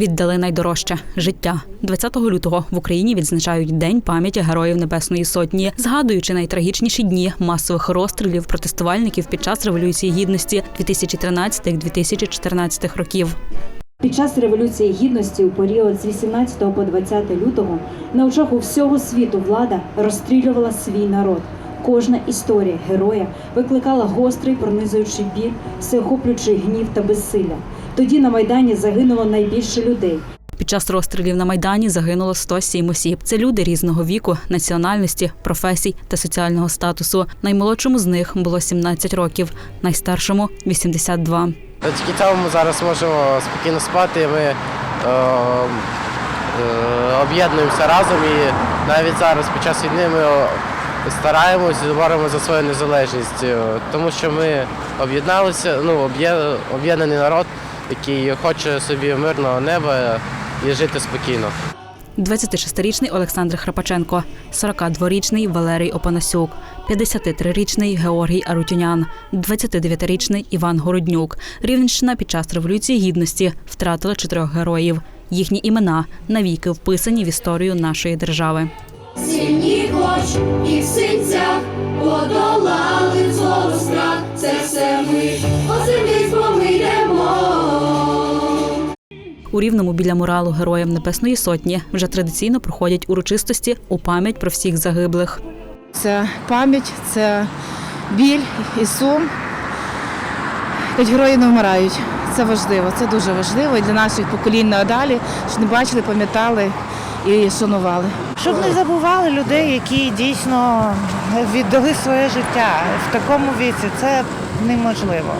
Віддали найдорожче життя. 20 лютого в Україні відзначають День пам'яті Героїв Небесної Сотні, згадуючи найтрагічніші дні масових розстрілів протестувальників під час революції гідності 2013-2014 років. Під час Революції Гідності у період з 18 по 20 лютого на очах у всього світу влада розстрілювала свій народ. Кожна історія героя викликала гострий пронизуючий біль, всеохоплюючий гнів та безсилля. Тоді на майдані загинуло найбільше людей. Під час розстрілів на майдані загинуло 107 осіб. Це люди різного віку, національності, професій та соціального статусу. Наймолодшому з них було 17 років, найстаршому 82. Тільки цьому ми зараз можемо спокійно спати. Ми е, е, об'єднуємося разом і навіть зараз під час війни ми стараємось і боремо за свою незалежність, е, тому що ми об'єдналися, ну, об'єднаний народ, який хоче собі мирного неба і жити спокійно. 26-річний Олександр Храпаченко, 42-річний Валерій Опанасюк, 53-річний Георгій Арутюнян, 29-річний Іван Городнюк. Рівненщина під час революції гідності втратила чотирьох героїв. Їхні імена навіки вписані в історію нашої держави. Сильні хоч і в синцях подолали У рівному біля муралу Героям Небесної Сотні вже традиційно проходять урочистості у пам'ять про всіх загиблих. Це пам'ять, це біль і сум. Хоч герої не вмирають. Це важливо, це дуже важливо і для наших поколінь надалі, щоб не бачили, пам'ятали і шанували. Щоб не забували людей, які дійсно віддали своє життя в такому віці, це неможливо.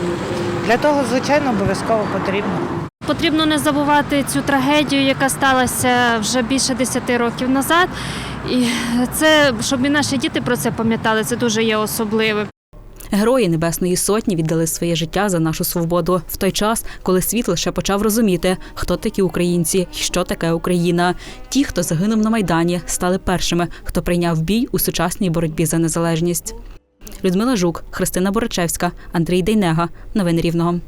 Для того, звичайно, обов'язково потрібно. Потрібно не забувати цю трагедію, яка сталася вже більше 10 років назад. І це, щоб і наші діти про це пам'ятали, це дуже є особливим. Герої Небесної Сотні віддали своє життя за нашу свободу в той час, коли світ лише почав розуміти, хто такі українці і що таке Україна. Ті, хто загинув на майдані, стали першими, хто прийняв бій у сучасній боротьбі за незалежність. Людмила Жук, Христина Борочевська, Андрій Дейнега. Новини Рівного.